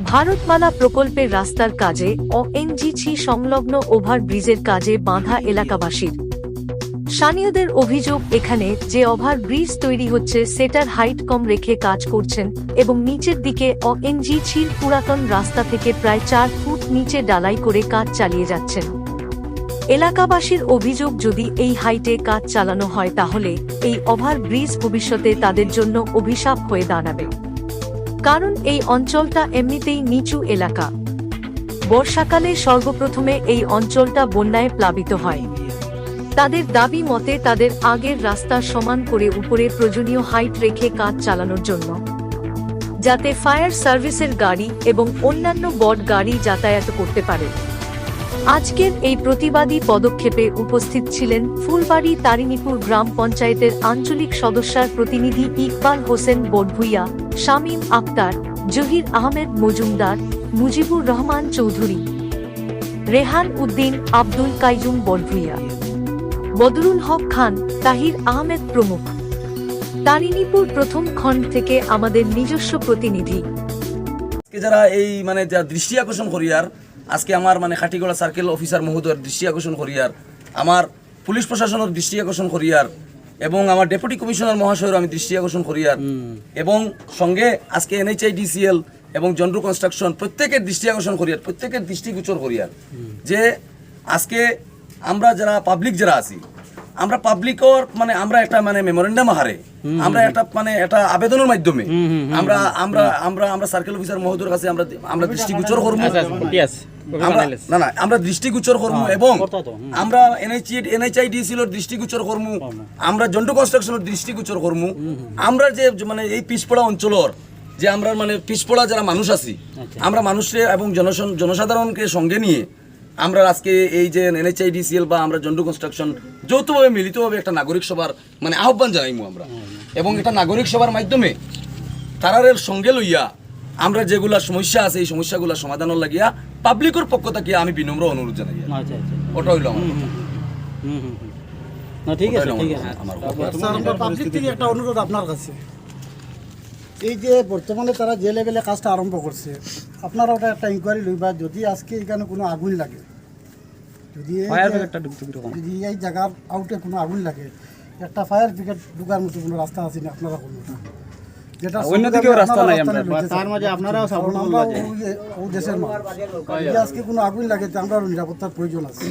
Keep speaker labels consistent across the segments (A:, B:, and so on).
A: ভারতমালা প্রকল্পের রাস্তার কাজে অএনজিসি সংলগ্ন ওভারব্রিজের কাজে বাঁধা এলাকাবাসীর। স্থানীয়দের অভিযোগ এখানে যে ওভারব্রিজ তৈরি হচ্ছে সেটার হাইট কম রেখে কাজ করছেন এবং নিচের দিকে অএনজিসির পুরাতন রাস্তা থেকে প্রায় চার ফুট নিচে ডালাই করে কাজ চালিয়ে যাচ্ছেন। এলাকাবাসীর অভিযোগ যদি এই হাইটে কাজ চালানো হয় তাহলে এই ওভারব্রিজ ভবিষ্যতে তাদের জন্য অভিশাপ হয়ে দাঁড়াবে। কারণ এই অঞ্চলটা এমনিতেই নিচু এলাকা। বর্ষাকালে সর্বপ্রথমে এই অঞ্চলটা বন্যায় প্লাবিত হয়। তাদের দাবি মতে তাদের আগের রাস্তা সমান করে উপরে প্রয়োজনীয় হাইট রেখে কাজ চালানোর জন্য। যাতে ফায়ার সার্ভিসের গাড়ি এবং অন্যান্য বট গাড়ি যাতায়াত করতে পারে। আজকের এই প্রতিবাদী পদক্ষেপে উপস্থিত ছিলেন ফুলবাড়ি তারিণীপুর গ্রাম পঞ্চায়েতের আঞ্চলিক সদস্যার প্রতিনিধি ইকবাল হোসেন বড়ভুইয়া, শামীম আক্তার, জহির আহমেদ মজুমদার, মুজিবুর রহমান চৌধুরী, রেহান উদ্দিন, আব্দুল কাইজুম বড়ভুইয়া, বদরুল হক খান, তাহির আহমেদ প্রমুখ। তারিণীপুর প্রথম খণ্ড থেকে আমাদের নিজস্ব প্রতিনিধি।
B: যারা এই মানে যা দৃষ্টি আকর্ষণ করিয়ার আজকে আমার মানে খাটিগড়া সার্কেল অফিসার মহোদয়ের দৃষ্টি আকর্ষণ করিয়ার আমার পুলিশ প্রশাসনের দৃষ্টি আকর্ষণ করিয়ার এবং আমার ডেপুটি কমিশনার মহাশয়ের আমি দৃষ্টি আকর্ষণ করিয়ার এবং সঙ্গে আজকে এনএইচআইডিসিএল এবং জন্ডু কনস্ট্রাকশন প্রত্যেকের দৃষ্টি আকর্ষণ করিয়ার প্রত্যেকের দৃষ্টিগোচর করিয়ার যে আজকে আমরা যারা পাবলিক যারা আছি আমরা পাবলিকর মানে আমরা একটা মানে মেমোরেন্ডাম হারে আমরা একটা মানে একটা আবেদনের মাধ্যমে আমরা আমরা আমরা আমরা সার্কেল অফিসার মহোদয়ের কাছে আমরা আমরা দৃষ্টিগোচর করব। আমরা না না আমরা দৃষ্টিগোচর করব এবং আমরা দৃষ্টিগোচর করব। আমরা জন্টু কনস্ট্রাকশনের দৃষ্টিগোচর করব। আমরা যে মানে এই পিছপড়া অঞ্চলর যে আমরা মানে পিছপড়া যারা মানুষ আছি আমরা মানুষকে এবং জনসন জনসাধারণকে সঙ্গে নিয়ে আমরা আজকে এই যে এনএইচআইডিসিএল বা আমরা জন্টু কনস্ট্রাকশন যৌথভাবে মিলিতভাবে একটা নাগরিক সভার মানে আহ্বান জানাইমু আমরা। এবং এটা নাগরিক সভার মাধ্যমে তারারের সঙ্গে লইয়া আমরা যেগুলা সমস্যা আছে এই সমস্যাগুলা সমাধানের লাগিয়া পাবলিকের পক্ষ থেকে আমি বিনম্র অনুরোধ জানাই।
C: আচ্ছা আচ্ছা।
B: ওটা হইল আমার
C: ঠিক আছে ঠিক
B: আমার
C: আছে।
B: কথা, আমার কথা।
D: স্যার আমরা পাবলিক থেকে একটা অনুরোধ আপনার কাছে। এই যে বর্তমানে তারা যে লেভেলে কাজটা আরম্ভ করছে আপনারা ওটা একটা ইনকোয়ারি লইবা যদি আজকে এখানে কোনো আগুন লাগে যদি যদি এই জায়গার আউটে কোনো আগুন লাগে একটা ফায়ার ব্রিগেড ঢুকার মতো কোনো রাস্তা আছে না আপনারা কোনো যেটা
C: অন্যদিকেও রাস্তা নাই আমরা। তার মাঝে আপনারাও
D: কারণ
C: করবা যে।
D: ওই- ওই দেশের মানুষ। যদি আজকে কোনো আগুন লাগে তো আমরা নিরাপত্তার প্রয়োজন আছে।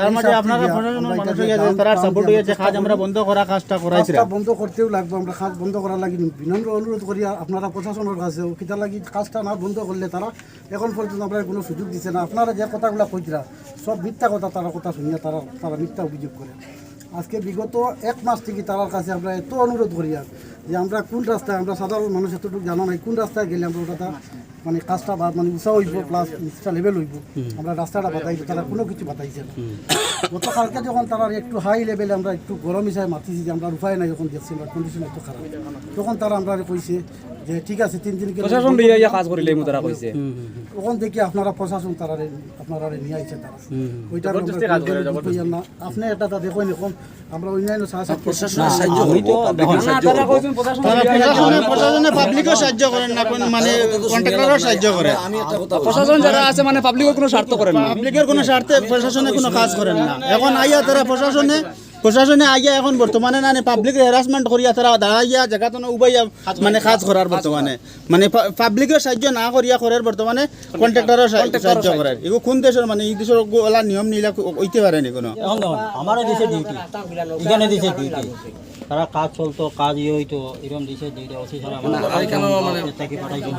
C: তার মাঝে আপনারা প্রশাসনের মানুষ তারা সাপোর্ট কাজ আমরা বন্ধ করা কাজটা
D: কাজটা বন্ধ করতেও লাগবে আমরা কাজ বন্ধ করার লাগি বিনম্র অনুরোধ করি আপনারা প্রশাসনের কাছে কিতা লাগি কাজটা না বন্ধ করলে তারা এখন পর্যন্ত আমরা কোনো সুযোগ দিচ্ছে না। আপনারা যে কথাগুলো কইতরা সব মিথ্যা কথা তারা কথা শুনিয়া তারা তারা মিথ্যা অভিযোগ করে। আজকে বিগত এক মাস থেকে তার কাছে আমরা এত অনুরোধ করি যে আমরা কোন রাস্তায় আমরা সাধারণ মানুষ এতটুকু জানা নাই কোন রাস্তায় গেলে আমরা ওটা মানে কাজটা বা মানে উঁচা হইব প্লাস উঁচা লেভেল হইব। আমরা রাস্তাটা বাতাইব তারা কোনো কিছু বাতাইছে না। গতকালকে যখন তারা একটু হাই লেভেলে আমরা একটু গরম হিসাবে মাতিছি যে আমরা উপায় নাই যখন দেখছি আমরা কন্ডিশন একটু খারাপ। তখন তারা আমরা কইছে যে ঠিক আছে তিন দিন
E: প্রশাসন দিয়ে ইয়া কাজ করিলে মু তারা কইছে।
D: তখন দেখি আপনারা প্রশাসন তারা আপনারা নিয়ে আইছে তারা। ওইটা না। আপনি এটা তা দেখুন এখন আমরা অন্যান্য সাহায্য
B: প্রশাসনের সাহায্য সাহায্য
E: তারা কইছেন প্রশাসন
C: প্রশাসনে প্রশাসনে পাবলিকও সাহায্য করেন না কোন মানে কন্ট্রাক্টরও সাহায্য করে।
B: আমি একটা কথা বলছি।
E: প্রশাসন যারা আছে মানে পাবলিকের কোনো স্বার্থ করেন না।
C: পাবলিকের কোনো স্বার্থে প্রশাসনে কোনো কাজ করেন না। এখন আইয়া তারা প্রশাসনে প্রশাসনে আইয়া এখন বর্তমানে না পাবলিক হ্যারাসমেন্ট করিয়া তারা দাঁড়াইয়া জায়গা তো উবাইয়া মানে কাজ করার বর্তমানে। মানে পাবলিকের সাহায্য না করিয়া করার বর্তমানে কন্ট্রাক্টর সাহায্য করার। এগুলো কোন দেশের মানে এই দেশের ওলা নিয়ম হইতে ওইতে পারেনি কোনো।
F: আমারও ডিউটি এখানে ডিউটি তারা কাজ চলতো কাজ ইয়ে হইতো এরকম দিছে অফিসার থেকে পাঠাইছো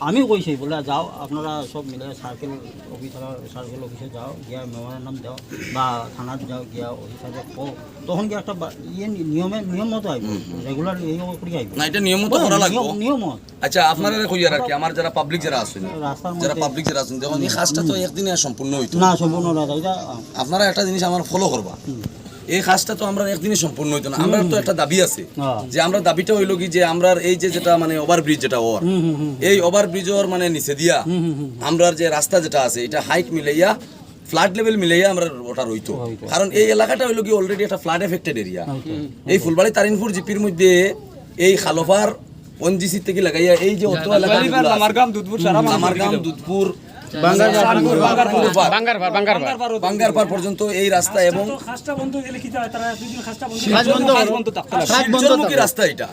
F: আমিও কইছি বলে যাও আপনারা সব মিলে সার্কেল অফিসার সার্কেল অফিসে যাও গিয়া মেমোরান্ডাম দাও বা থানাত যাও গিয়া অফিসারে কো তখন কি একটা ইয়ে নিয়মে নিয়ম মতো আইব? রেগুলার এই করে আইব?
B: না এটা নিয়ম মতো করা লাগবো।
F: নিয়ম-
B: আচ্ছা আপনারা কইয়া রাখি আমার যারা পাবলিক যারা আছেন যারা পাবলিক যারা আছেন দেখুন এই কাজটা তো একদিনে আর সম্পূর্ণ হইতো।
F: না সম্পূর্ণ এটা
B: আপনারা একটা জিনিস আমার ফলো করবা। এই কাজটা তো আমরা একদিনে সম্পূর্ণ হইতো না। আমরা তো একটা দাবি আছে
F: হ্যাঁ।
B: যে আমরা দাবিটা হইল কি যে আমরা এই যে যেটা মানে ওভারব্রিজ যেটা ওর এই ওভারব্রিজের মানে নিচে দিয়া আমরা যে রাস্তা যেটা আছে এটা হাইট মিলাইয়া ফ্লাড লেভেল মিলাইয়া আমরা ওটা রইতো। কারণ এই এলাকাটা হইল কি অলরেডি একটা ফ্লাড এফেক্টেড এরিয়া এই ফুলবাড়ি তারিনপুর জিপির মধ্যে এই খালোফার ওনজিসি থেকে লাগাইয়া এই যে অত এলাকা
E: আমার গ্রাম দুধপুর সারা
B: আমার গ্রাম দুধপুর বাঙ্গার পার পর্যন্ত। এই রাস্তা এবং
G: হয়ে কি হয়।
B: রাস্তা এটা।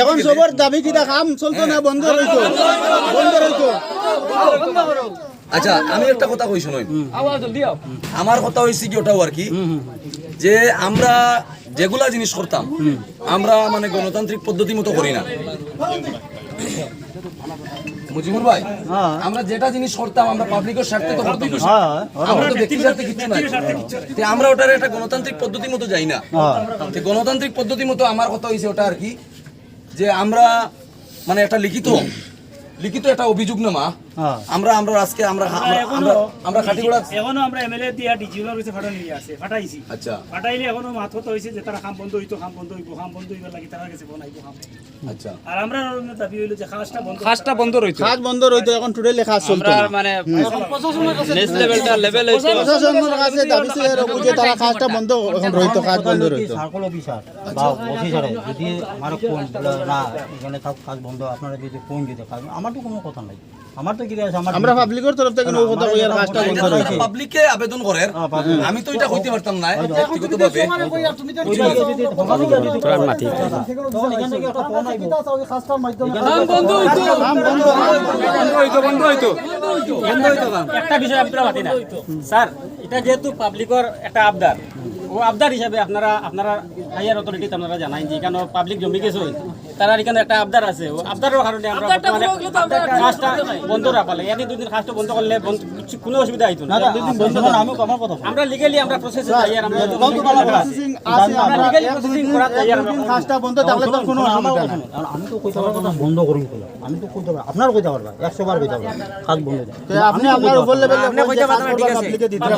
C: এখন
B: গেলে-
C: দাবি কাম চলতো না বন্ধ রইতো। বন্ধ রইতো।
B: আচ্ছা আমি একটা কথা কই শুনুন। আমার কথা হয়েছে কি ওটাও আর কি। যে আমরা যেগুলা জিনিস করতাম আমরা মানে গণতান্ত্রিক পদ্ধতি মতো করি না। মুজিবুর ভাই আমরা যেটা জিনিস করতাম আমরা পাবলিকের স্বার্থে তো করতাম আমরা তো ব্যক্তির স্বার্থে কিছু নাই। তে আমরা ওটার একটা গণতান্ত্রিক পদ্ধতি মতো যাই না। তে গণতান্ত্রিক পদ্ধতি মতো আমার কথা হয়েছে ওটা আর কি যে আমরা মানে একটা লিখিত লিখিত একটা অভিযোগনামা আমরা আমরা আজকে আমরা আমরা- আমরা আমরা
G: এখনও আমরা এমএলএ দিয়া ডিজিউলার হইছে ফাটানি নিয়ে আছে ফাটাইছি।
B: আচ্ছা।
G: ফাটাইলে এখনও কথা হইছে যে তারা কাম বন্ধ হইতো কাম বন্ধ হইব কাম বন্ধ হইবার লাগি তারা কাছে ফোন আইব কাম
B: আচ্ছা।
G: আর আমরা দাবি হইল যে খাসটা বন্ধ
E: খাসটা বন্ধ রইতো।
C: কাজ বন্ধ রইতো এখন টোটালি কাজ চলতো।
E: আমরা মানে নেক্সট লেভেলটা লেভেল হইতো।
C: প্রশাসনের কাছে দাবি ছিল যে তারা কাজটা বন্ধ এখন রইতো কাজ বন্ধ রইতো।
F: সার্কল অফিসার বা অফিসারে যদি আমার কোন না এখানে কাজ বন্ধ আপনারা যদি কোন যদি কাজ আমার তো কোনো কথা নাই। আমার আছে আমার
C: পাবলিকের তরফ থেকে ও কথা কই আর কাজটা বন্ধ রইতো
B: পাবলিকে আবেদন করেন। আমি তো এটা কইতে পারতাম না ব্যক্তিগতভাবে।
H: একটা বিষয় আপনারা মাতি না। স্যার এটা যেহেতু পাবলিকর একটা আবদার ও আবদার হিসাবে আপনারা আপনারা হাইয়ার অথরিটি আপনারা জানাই যে এখানে পাবলিক জমি গেছে তারা এখানে একটা আবদার আছে। আবদারের কারণে আমরা কাজটা বন্ধ রাখা লাগে এদিন দুদিন কাজটা বন্ধ করলে কোনো অসুবিধা হইতো না।
F: আমি আমার কথা
H: আমরা লিগালি আমরা প্রসেস হাইয়ার আমরা
C: প্রসেসিং আছে আমরা
H: processing
C: দুদিন
H: করা
C: দুদিন কাজটা বন্ধ থাকলে তো কোনো অসুবিধা নাই।
F: আর আমি তো কইতে পারব না। বন্ধ করুন বলে আমি তো কইতে পারব আপনার কইতে পারবা। একশো বার কইতে পারবা। কাজ বন্ধ দেন
C: তো আপনি আপনার উপর লেভেলে আপনি কইতে পারবেন ঠিক আছে দিতে হবে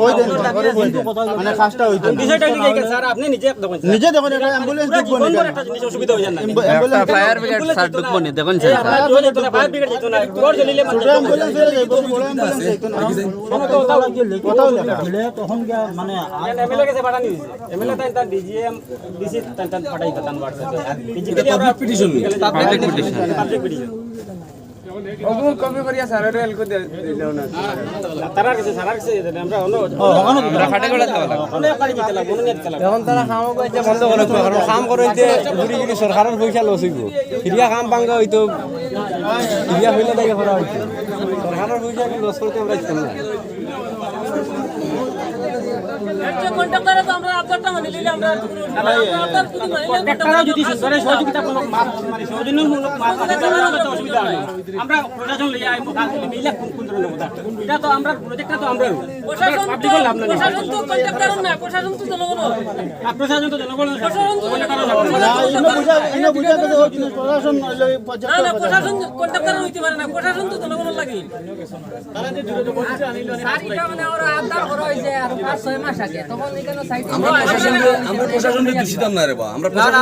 C: কই দেন করে কই দেন মানে কাজটা হইতো
H: বিষয়টা গেছে স্যার। আপনি নিজে দেখুন।
C: নিজে দেখুন একটা অ্যাম্বুলেন্স
H: পুরা ফায়ার ব্রিগেড স্যার ঢুকবো না। দেখুন স্যার। না। তার
B: পিটিশন
H: তারা কাছে সারা কাছে আমরা লাগে কালি দিতে লাগে লাগে
E: এখন তারা কাম বন্ধ করে রাখবে কারণ কাম করতে ঘুরি ঘুরি সরকারের পয়সা লস ফিরিয়া কাম ভাঙ্গা হইতো ফিরিয়া হইলে তাকে করা হইতো। সরকারের পয়সা লস করতে আমরা ইচ্ছা না।
H: প্রত্যেকটারও যদি সহযোগিতামূলক মানে সৌজন্যমূলক তো অসুবিধা হয় আমরা প্রশাসন লইয়া আইবো মিলে কোন কোন ধরনের কথা। এটা তো আমরা প্রজেক্টটা তো আমরা
I: প্রশাসন তো কন্ট্রাক্টর প্রশাসন তো জনগণ।
H: প্রশাসন তো জনগণের
I: প্রশাসন
C: না তো প্রশাসন হইল এই পর্যাপ্ত
I: না না প্রশাসন কন্ট্রাক্টর হইতে পারে না। প্রশাসন তো জনগণ লাগে।
J: শাড়িটা মানে ওরা আবদার করা হয়েছে আর পাঁচ ছয় মাস তখন এখানে সাইড
B: আমরা প্রশাসনকে আমরা প্রশাসনকে দূষিতাম না রে বা। আমরা প্রশাসন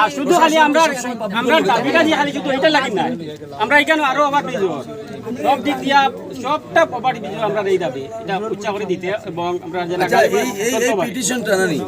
H: আর শুধু খালি আমরা আমরা দাবিটা দিয়ে খালি শুধু এটা লাগি না আমরা এখানে আরও অভাব পেয়ে সব দিক দিয়া সবটা প্রপার্টি আমরা এই দাবি। এটা উচ্চা করে দিতে এবং আমরা
B: এই এই এই পিটিশনটা নানি